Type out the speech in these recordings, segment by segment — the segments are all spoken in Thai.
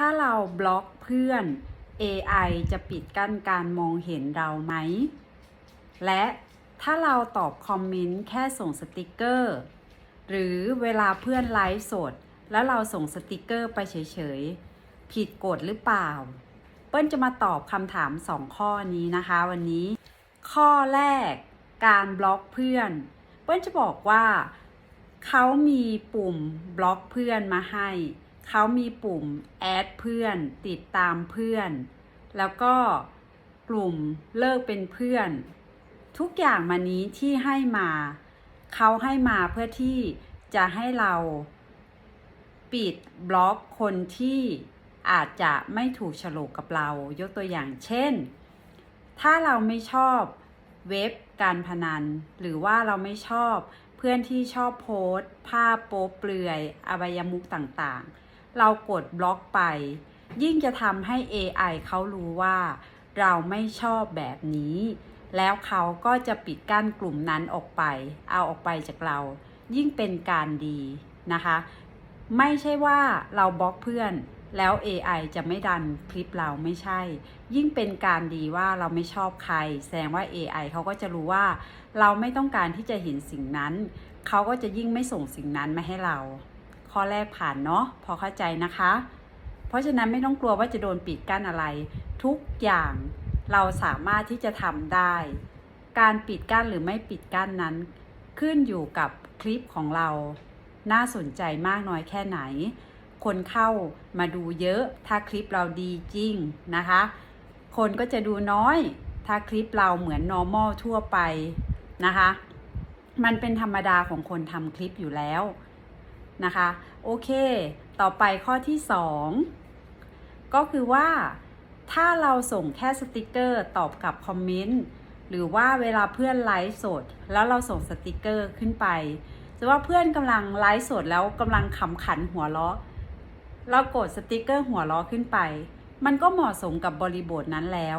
ถ้าเราบล็อกเพื่อน AI จะปิดกั้นการมองเห็นเราไหม และถ้าเราตอบคอมเมนต์แค่ส่งสติกเกอร์ หรือเวลาเพื่อนไลฟ์สด แล้วเราส่งสติกเกอร์ไปเฉยๆ ผิดกฎหรือเปล่า เปิ้ลจะมาตอบคำถาม 2 ข้อนี้นะคะวันนี้ ข้อแรกการบล็อกเพื่อน เปิ้ลจะบอกว่า เขามีปุ่มบล็อกเพื่อนมาให้ เขามีปุ่มแอดเพื่อน ติดตามเพื่อน แล้วก็กลุ่มเลิกเป็นเพื่อน ทุกอย่างมานี้ที่ให้มา เขาให้มาเพื่อที่จะให้เรา ปิดบล็อกคนที่อาจจะไม่ถูกฉลกกับเรา ยกตัวอย่างเช่น ถ้าเราไม่ชอบเว็บการพนัน หรือว่าเราไม่ชอบเพื่อนที่ชอบโพสต์ ภาพโป๊เปลือย อบายมุกต่างๆ เรากดบล็อกไป ยิ่งจะทำให้ AI เขารู้ว่าเราไม่ชอบแบบนี้ แล้วเขาก็จะปิดกั้นกลุ่มนั้นออกไป เอาออกไปจากเรา ยิ่งเป็นการดีนะคะ ไม่ใช่ว่าเราบล็อกเพื่อนแล้ว AI จะไม่ดันคลิปเราไม่ใช่ ยิ่งเป็นการดีว่าเราไม่ชอบใคร แสดงว่า AI เขาก็จะรู้ว่า เราไม่ต้องการที่จะเห็นสิ่งนั้น เขาก็จะยิ่งไม่ส่งสิ่งนั้นมาให้เรา ข้อแรกผ่านเนาะพอเข้าใจนะคะ เพราะฉะนั้นไม่ต้องกลัวว่าจะโดนปิดกั้นอะไร ทุกอย่างเราสามารถที่จะทำได้ การปิดกั้นหรือไม่ปิดกั้นนั้น ขึ้นอยู่กับคลิปของเรา น่าสนใจมากน้อยแค่ไหน คนเข้ามาดูเยอะถ้าคลิปเราดีจริงนะคะ คนก็จะดูน้อย ถ้าคลิปเราเหมือน normal ทั่วไปนะคะ มันเป็นธรรมดาของคนทำคลิปอยู่แล้ว นะคะ โอเค ต่อไปข้อที่ 2 ก็คือว่า ถ้าเราส่งแค่สติกเกอร์ตอบกับคอมเมนต์หรือว่าเวลาเพื่อนไลฟ์สด แล้วเราส่งสติกเกอร์ขึ้นไปจะว่าเพื่อนกำลังไลฟ์สดแล้วกำลังขำขันหัวเราะเรากดสติกเกอร์หัวเราะขึ้นไป มันก็เหมาะสมกับบริบทนั้นแล้ว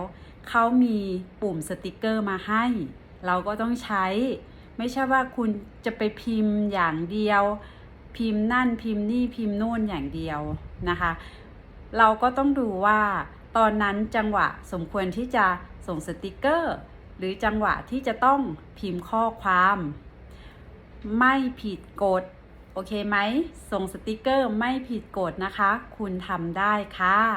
เขามีปุ่มสติกเกอร์มาให้ เราก็ต้องใช้ ไม่ใช่ว่าคุณจะไปพิมพ์อย่างเดียว พิมพ์นั่นพิมพ์นี่พิมพ์โน่นอย่างเดียวนะคะ เราก็ต้องดูว่าตอนนั้นจังหวะสมควรที่จะส่งสติกเกอร์ หรือจังหวะที่จะต้องพิมพ์ข้อความ ไม่ผิดกฎโอเคไหม ส่งสติกเกอร์ไม่ผิดกฎนะคะ คุณทำได้ค่ะ